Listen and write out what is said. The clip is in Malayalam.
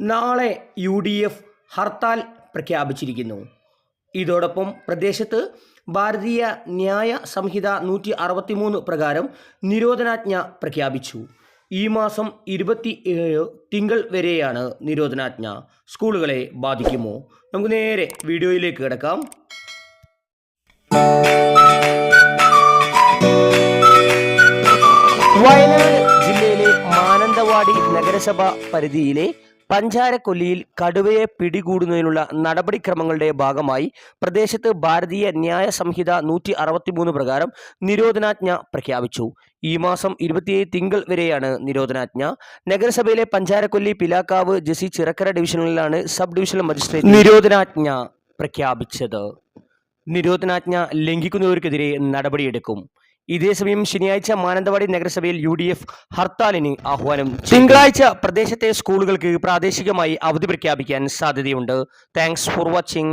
നാളെ യു ഡി എഫ് ഹർത്താൽ പ്രഖ്യാപിച്ചിരിക്കുന്നു. ഇതോടൊപ്പം പ്രദേശത്ത് ഭാരതീയ ന്യായ സംഹിത നൂറ്റി അറുപത്തിമൂന്ന് പ്രകാരം നിരോധനാജ്ഞ പ്രഖ്യാപിച്ചു. ഈ മാസം ഇരുപത്തി ഏഴ് തിങ്കൾ വരെയാണ് നിരോധനാജ്ഞ. സ്കൂളുകളെ ബാധിക്കുമോ? നമുക്ക് നേരെ വീഡിയോയിലേക്ക് കിടക്കാം. വയനാട് ജില്ലയിലെ മാനന്തവാടി നഗരസഭ പരിധിയിലെ പഞ്ചാരക്കൊല്ലിയിൽ കടുവയെ പിടികൂടുന്നതിനുള്ള നടപടിക്രമങ്ങളുടെ ഭാഗമായി പ്രദേശത്ത് ഭാരതീയ ന്യായ സംഹിത നൂറ്റി അറുപത്തിമൂന്ന് പ്രകാരം നിരോധനാജ്ഞ പ്രഖ്യാപിച്ചു. ഈ മാസം ഇരുപത്തിയേഴ് തിങ്കൾ വരെയാണ് നിരോധനാജ്ഞ. നഗരസഭയിലെ പഞ്ചാരക്കൊല്ലി പിലാക്കാവ് ജസി ചിറക്കര ഡിവിഷനുകളിലാണ് സബ് ഡിവിഷണൽ മജിസ്ട്രേറ്റ് നിരോധനാജ്ഞ പ്രഖ്യാപിച്ചത്. നിരോധനാജ്ഞ ലംഘിക്കുന്നവർക്കെതിരെ നടപടിയെടുക്കും. ഇതേസമയം ശനിയാഴ്ച മാനന്തവാടി നഗരസഭയിൽ യു ഡി എഫ് ഹർത്താലിന് ആഹ്വാനം. തിങ്കളാഴ്ച പ്രദേശത്തെ സ്കൂളുകൾക്ക് പ്രാദേശികമായി അവധി പ്രഖ്യാപിക്കാൻ സാധ്യതയുണ്ട് താങ്ക്സ് ഫോർ വാച്ചിങ്